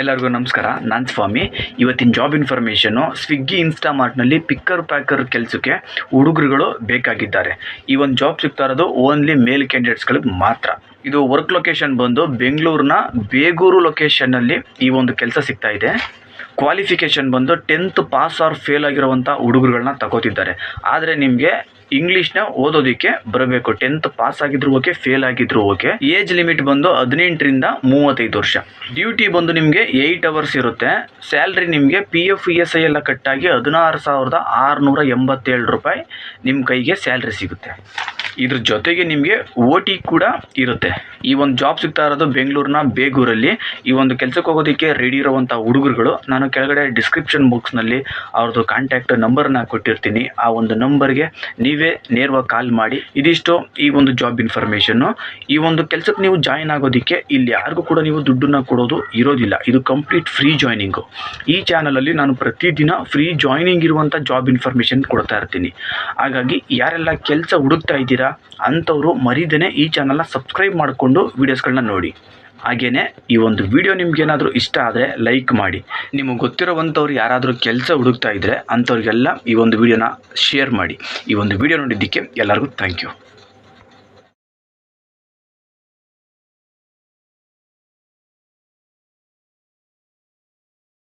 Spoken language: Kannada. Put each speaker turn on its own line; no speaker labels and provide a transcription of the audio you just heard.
ಎಲ್ಲರಿಗೂ ನಮಸ್ಕಾರ. ನಾನು ಸ್ವಾಮಿ. ಇವತ್ತಿನ ಜಾಬ್ ಇನ್ಫಾರ್ಮೇಷನು ಸ್ವಿಗ್ಗಿ ಇನ್ಸ್ಟಾಮಾರ್ಟ್ನಲ್ಲಿ ಪಿಕ್ಕರ್ ಪ್ಯಾಕರ್ ಕೆಲಸಕ್ಕೆ ಹುಡುಗರುಗಳು ಬೇಕಾಗಿದ್ದಾರೆ. ಈ ಒಂದು ಜಾಬ್ ಸಿಗ್ತಾ ಇರೋದು ಓನ್ಲಿ ಮೇಲ್ ಕ್ಯಾಂಡಿಡೇಟ್ಸ್ಗಳಿಗೆ ಮಾತ್ರ. ಇದು ವರ್ಕ್ ಲೊಕೇಶನ್ ಬಂದು ಬೆಂಗಳೂರಿನ ಬೇಗೂರು ಲೊಕೇಶನ್ನಲ್ಲಿ ಈ ಒಂದು ಕೆಲಸ ಸಿಗ್ತಾ ಇದೆ. ಕ್ವಾಲಿಫಿಕೇಷನ್ ಬಂದು ಟೆಂತ್ ಪಾಸ್ ಆರ್ ಫೇಲ್ ಆಗಿರುವಂಥ ಹುಡುಗರುಗಳನ್ನ ತಗೋತಿದ್ದಾರೆ. ಆದರೆ ನಿಮಗೆ ಇಂಗ್ಲೀಷ್ನ ಓದೋದಕ್ಕೆ ಬರಬೇಕು. ಟೆಂತ್ ಪಾಸ್ ಆಗಿದ್ರು ಓಕೆ ಫೇಲ್ ಆಗಿದ್ರು ಓಕೆ ಏಜ್ ಲಿಮಿಟ್ ಬಂದು ಹದಿನೆಂಟರಿಂದ ಮೂವತ್ತೈದು ವರ್ಷ. ಡ್ಯೂಟಿ ಬಂದು ನಿಮಗೆ ಏಯ್ಟ್ ಅವರ್ಸ್ ಇರುತ್ತೆ. ಸ್ಯಾಲ್ರಿ ನಿಮಗೆ P F E S I ಎಲ್ಲ ಕಟ್ಟಾಗಿ ಹದಿನಾರು ಸಾವಿರದ ಆರುನೂರ ಎಂಬತ್ತೇಳು ರೂಪಾಯಿ ನಿಮ್ಮ ಕೈಗೆ ಸ್ಯಾಲ್ರಿ ಸಿಗುತ್ತೆ. ಇದ್ರ ಜೊತೆಗೆ ನಿಮಗೆ ಓ ಟಿ ಕೂಡ ಇರುತ್ತೆ. ಈ ಒಂದು ಜಾಬ್ ಸಿಗ್ತಾ ಇರೋದು ಬೆಂಗಳೂರಿನ ಬೇಗೂರಲ್ಲಿ. ಈ ಒಂದು ಕೆಲಸಕ್ಕೆ ಹೋಗೋದಕ್ಕೆ ರೆಡಿ ಇರುವಂಥ ಹುಡುಗರುಗಳು, ನಾನು ಕೆಳಗಡೆ ಡಿಸ್ಕ್ರಿಪ್ಷನ್ ಬಾಕ್ಸ್ನಲ್ಲಿ ಅವ್ರದ್ದು ಕಾಂಟ್ಯಾಕ್ಟ್ ನಂಬರ್ನ ಕೊಟ್ಟಿರ್ತೀನಿ. ಆ ಒಂದು ನಂಬರ್ಗೆ ನೀವೇ ನೇರವಾಗಿ ಕಾಲ್ ಮಾಡಿ. ಇದಿಷ್ಟು ಈ ಒಂದು ಜಾಬ್ ಇನ್ಫಾರ್ಮೇಷನ್ನು ಈ ಒಂದು ಕೆಲಸಕ್ಕೆ ನೀವು ಜಾಯಿನ್ ಆಗೋದಕ್ಕೆ ಇಲ್ಲಿ ಯಾರಿಗೂ ಕೂಡ ನೀವು ದುಡ್ಡನ್ನ ಕೊಡೋದು ಇರೋದಿಲ್ಲ. ಇದು ಕಂಪ್ಲೀಟ್ ಫ್ರೀ ಜಾಯ್ನಿಂಗು ಈ ಚಾನಲಲ್ಲಿ ನಾನು ಪ್ರತಿದಿನ ಫ್ರೀ ಜಾಯ್ನಿಂಗ್ ಇರುವಂಥ ಜಾಬ್ ಇನ್ಫಾರ್ಮೇಷನ್ ಕೊಡ್ತಾ ಇರ್ತೀನಿ. ಹಾಗಾಗಿ ಯಾರೆಲ್ಲ ಕೆಲಸ ಹುಡುಕ್ತಾ ಇದ್ದೀರಾ ಅಂಥವರು ಮರಿದೇನೆ ಈ ಚಾನಲ್ನ ಸಬ್ಸ್ಕ್ರೈಬ್ ಮಾಡಿಕೊಂಡು ವೀಡಿಯೋಸ್ಗಳನ್ನ ನೋಡಿ. ಹಾಗೆಯೇ ಈ ಒಂದು ವಿಡಿಯೋ ನಿಮಗೇನಾದರೂ ಇಷ್ಟ ಆದರೆ ಲೈಕ್ ಮಾಡಿ. ನಿಮಗೆ ಗೊತ್ತಿರೋವಂಥವ್ರು ಯಾರಾದರೂ ಕೆಲಸ ಹುಡುಕ್ತಾ ಇದ್ದರೆ ಅಂಥವ್ರಿಗೆಲ್ಲ ಈ ಒಂದು ವಿಡಿಯೋನ ಶೇರ್ ಮಾಡಿ. ಈ ಒಂದು ವಿಡಿಯೋ ನೋಡಿದ್ದಕ್ಕೆ ಎಲ್ಲರಿಗೂ ಥ್ಯಾಂಕ್ ಯು